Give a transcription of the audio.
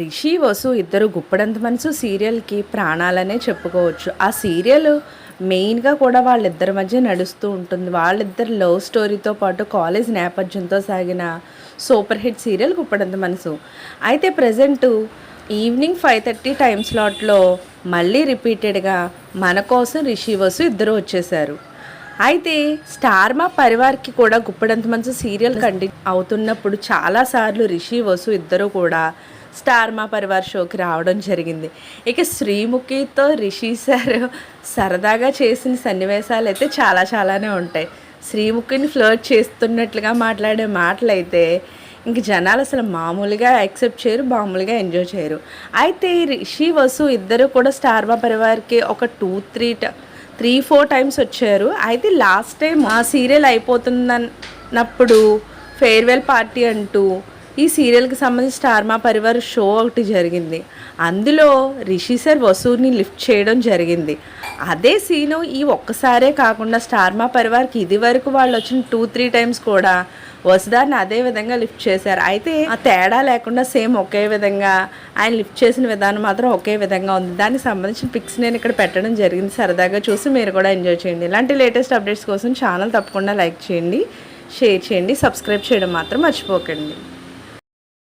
రిషి వసు ఇద్దరు గుప్పడంత మనసు సీరియల్కి ప్రాణాలనే చెప్పుకోవచ్చు. ఆ సీరియల్ మెయిన్గా కూడా వాళ్ళిద్దరి మధ్య నడుస్తూ ఉంటుంది. వాళ్ళిద్దరు లవ్ స్టోరీతో పాటు కాలేజ్ నేపథ్యంతో సాగిన సూపర్ హిట్ సీరియల్ గుప్పడంత మనసు. అయితే present evening five thirty time స్లాట్లో మళ్ళీ రిపీటెడ్గా మన కోసం రిషి వసు ఇద్దరు వచ్చేసారు. అయితే స్టార్ మా పరివార్కి కూడా గుప్పడంత మంచి సీరియల్ కంటిన్యూ అవుతున్నప్పుడు చాలాసార్లు రిషి వసు ఇద్దరు కూడా స్టార్ మా పరివార్ షోకి రావడం జరిగింది. ఇక శ్రీముఖితో రిషి సార్ సరదాగా చేసిన సన్నివేశాలు అయితే చాలా చాలానే ఉంటాయి. శ్రీముఖిని ఫ్లర్ట్ చేస్తున్నట్లుగా మాట్లాడే మాటలు అయితే ఇంక జనాలు అసలు మామూలుగా యాక్సెప్ట్ చేయరు మామూలుగా ఎంజాయ్ చేయరు. అయితే రిషి వసు ఇద్దరు కూడా స్టార్ మా పరివార్కి ఒక two three three four times వచ్చారు. అయితే లాస్ట్ టైం ఆ సీరియల్ అయిపోతుందన్నప్పుడు ఫేర్వెల్ పార్టీ అంటూ ఈ సీరియల్కి సంబంధించి స్టార్ మా పరివార్ షో ఒకటి జరిగింది. అందులో రిషి సార్ వసూని లిఫ్ట్ చేయడం జరిగింది. అదే సీను ఈ ఒక్కసారే కాకుండా స్టార్ మా పరివార్కి ఇది వరకు వాళ్ళు వచ్చిన టూ త్రీ టైమ్స్ కూడా వసుదాన్ని అదే విధంగా లిఫ్ట్ చేశారు. అయితే ఆ తేడా లేకుండా సేమ్ ఒకే విధంగా ఆయన లిఫ్ట్ చేసిన విధానం మాత్రం ఒకే విధంగా ఉంది. దానికి సంబంధించిన పిక్స్ నేను ఇక్కడ పెట్టడం జరిగింది. సరదాగా చూసి మీరు కూడా ఎంజాయ్ చేయండి. ఇలాంటి లేటెస్ట్ అప్డేట్స్ కోసం ఛానల్ తప్పకుండా లైక్ చేయండి షేర్ చేయండి సబ్స్క్రైబ్ చేయడం మాత్రం మర్చిపోకండి.